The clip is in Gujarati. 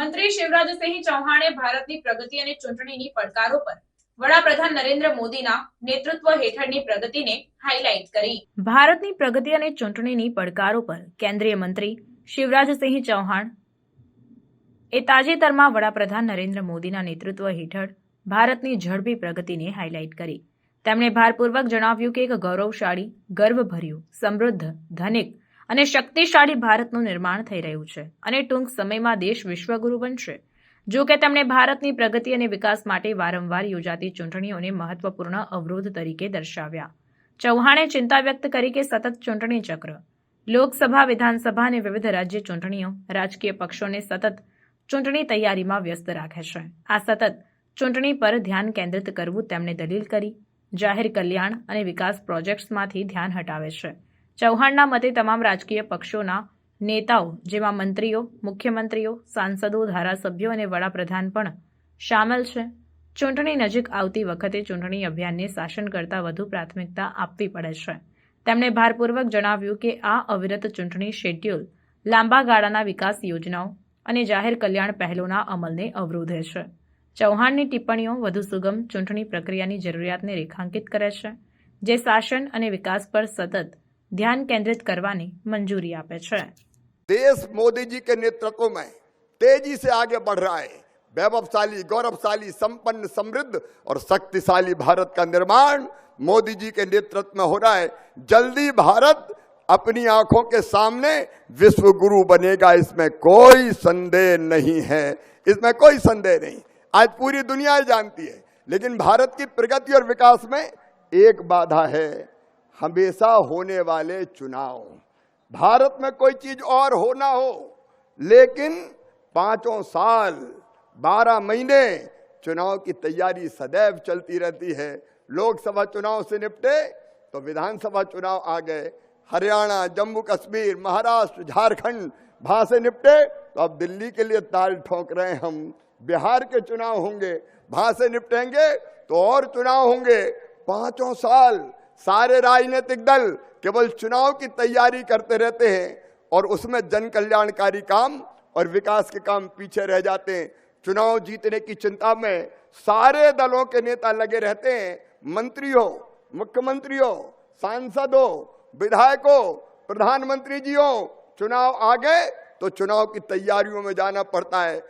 મંત્રી શિવરાજસિંહ ચૌહાણે ભારતની પ્રગતિ અને ચૂંટણીની પડકારો પર વડાપ્રધાન નરેન્દ્ર મોદીના નેતૃત્વ હેઠળની પ્રગતિને હાઇલાઇટ કરી. ભારતની પ્રગતિ અને ચૂંટણીની પડકારો પર કેન્દ્રીય મંત્રી શિવરાજસિંહ ચૌહાણ એ તાજેતરમાં વડાપ્રધાન નરેન્દ્ર મોદીના નેતૃત્વ હેઠળ ભારતની ઝડપી પ્રગતિને હાઇલાઇટ કરી. તેમણે ભારપૂર્વક જણાવ્યું કે એક ગૌરવશાળી, ગર્વભર્યું, સમૃદ્ધ, ધનિક અને શક્તિશાળી ભારતનું નિર્માણ થઈ રહ્યું છે. અને ટૂંક સમયમાં દેશ વિશ્વગુરુ બનશે. જો કે તેમણે ભારતની પ્રગતિ અને વિકાસ માટે વારંવાર યોજાતી ચૂંટણીઓને મહત્વપૂર્ણ અવરોધ તરીકે દર્શાવ્યા. ચૌહાણે ચિંતા વ્યક્ત કરી કે સતત ચૂંટણી ચક્ર, લોકસભા, વિધાનસભા અને વિવિધ રાજ્ય ચૂંટણીઓ રાજકીય પક્ષોને સતત ચૂંટણી તૈયારીમાં વ્યસ્ત રાખે છે. આ સતત ચૂંટણી પર ધ્યાન કેન્દ્રિત કરવું તેમણે દલીલ કરી. જાહેર કલ્યાણ અને વિકાસ પ્રોજેક્ટ્સમાંથી ધ્યાન હટાવે છે. ચૌહાણના મતે તમામ રાજકીય પક્ષોના નેતાઓ, જેમાં મંત્રીઓ, મુખ્યમંત્રીઓ, સાંસદો, ધારાસભ્યો અને વડાપ્રધાન પણ સામેલ છે. ચૂંટણી નજીક આવતી વખતે ચૂંટણી અભિયાનને શાસન કરતાં વધુ પ્રાથમિકતા આપવી પડે છે. તેમણે ભારપૂર્વક જણાવ્યું કે આ અવિરત ચૂંટણી શેડ્યુલ લાંબા ગાળાના વિકાસ યોજનાઓ અને જાહેર કલ્યાણ પહેલોના અમલને અવરોધે છે. ચૌહાણની ટિપ્પણીઓ વધુ સુગમ ચૂંટણી પ્રક્રિયાની જરૂરિયાતને રેખાંકિત કરે છે, જે શાસન અને વિકાસ પર સતત ધ્યાન કેન્દ્રિત કરવાની મંજૂરી આપે છે देश मोदी जी के नेतृत्व में तेजी से आगे बढ़ रहा है वैभवशाली गौरवशाली संपन्न समृद्ध और शक्तिशाली भारत का निर्माण मोदी जी के नेतृत्व में हो रहा है जल्दी भारत अपनी आंखों के सामने विश्व गुरु बनेगा इसमें कोई संदेह नहीं है इसमें कोई संदेह नहीं आज पूरी दुनिया ये जानती है लेकिन भारत की प्रगति और विकास में एक बाधा है हमेशा होने वाले चुनाव। भारत में कोई चीज़ और हो ना हो, लेकिन पाँचों साल, बारह महीने चुनाव की तैयारी सदैव चलती रहती है। लोकसभा चुनाव से निपटे तो विधानसभा चुनाव आ गए। हरियाणा, जम्मू कश्मीर, महाराष्ट्र, झारखंड वहाँ से निपटे तो अब दिल्ली के लिए ताल ठोक रहे हैं हम। बिहार के चुनाव होंगे, वहाँ से निपटेंगे तो और चुनाव होंगे। पाँचों साल सारे राजनीतिक दल केवल चुनाव की तैयारी करते रहते हैं और उसमें जन कल्याणकारी काम और विकास के काम पीछे रह जाते हैं। चुनाव जीतने की चिंता में सारे दलों के नेता लगे रहते हैं। मंत्री हो मुख्यमंत्री हो सांसद हो विधायक हो प्रधानमंत्री जी हो चुनाव आ गए तो चुनाव की तैयारियों में जाना पड़ता है।